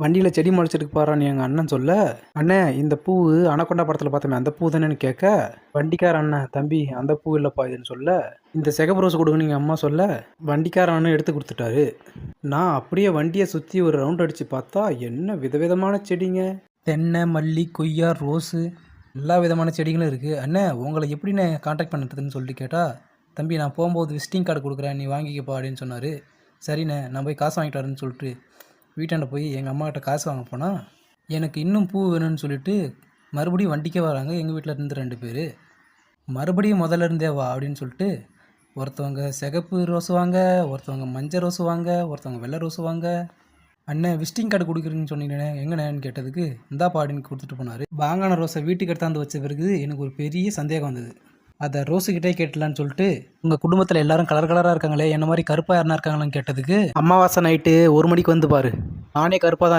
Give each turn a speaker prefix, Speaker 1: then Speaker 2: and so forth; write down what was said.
Speaker 1: வண்டியில் செடி முளைச்சிருக்கு பாறான்னு எங்கள் அண்ணன் சொல்ல அண்ணே இந்த பூ அனக்கொண்டா படத்தில் பார்த்தோமே அந்த பூ தானேன்னு கேட்க வண்டிக்கார அண்ணன் தம்பி அந்த பூ இல்லைப்பா இதுன்னு சொல்ல இந்த செகப்பு ரோஸ் கொடுங்கன்னு எங்கள் அம்மா சொல்ல வண்டிக்கார அண்ணன் எடுத்து கொடுத்துட்டாரு. நான் அப்படியே வண்டியை சுற்றி ஒரு ரவுண்ட் அடித்து பார்த்தா என்ன விதவிதமான செடிங்க? தென்னை மல்லி கொய்யா ரோஸு எல்லா விதமான செடிகளும் இருக்குது அண்ணே உங்களை எப்படிண்ணே காண்டாக்ட் பண்ணுறதுன்னு சொல்லிட்டு கேட்டால் தம்பி நான் போகும்போது விசிட்டிங் கார்டு கொடுக்குறேன் நீ வாங்கிக்கப்பா அப்படின்னு சொன்னார். சரிண்ணே நான் போய் காசு வாங்கிட்டு வரேன்னு சொல்லிட்டு வீட்டாண்ட போய் எங்கள் அம்மாக்கிட்ட காசு வாங்க போனால் எனக்கு இன்னும் பூ வேணும்னு சொல்லிட்டு மறுபடியும் வண்டிக்கே வராங்க. எங்கள் வீட்டில் இருந்து ரெண்டு பேர். மறுபடியும் முதல்ல இருந்தே வா அப்படின்னு சொல்லிட்டு ஒருத்தவங்க சிகப்பு ரோஸ் வாங்க ஒருத்தவங்க மஞ்சள் ரோஸ் வாங்க ஒருத்தவங்க வெள்ளை ரோஸ் வாங்க. அண்ணன் விசிட்டிங் கார்டு கொடுக்குறீங்கன்னு சொன்னீங்கண்ணே எங்கண்ணேன்னு கேட்டதுக்கு இந்தாப்பா அப்படின்னு கொடுத்துட்டு போனார். வாங்கின ரோஸை வீட்டுக்கு எடுத்தாந்து வச்ச பிறகு எனக்கு ஒரு பெரிய சந்தேகம் வந்தது. அதை ரோஸுக்கிட்டே கேட்டலான்னு சொல்லிட்டு உங்கள் குடும்பத்தில் எல்லாரும் கலர் கலராக இருக்காங்களே என்ன மாதிரி கருப்பாக யாருனா இருக்காங்களான்னு கேட்டதுக்கு அமாவாசை நைட்டு ஒரு மணிக்கு வந்து பாரு. நானே கருப்பாக தான்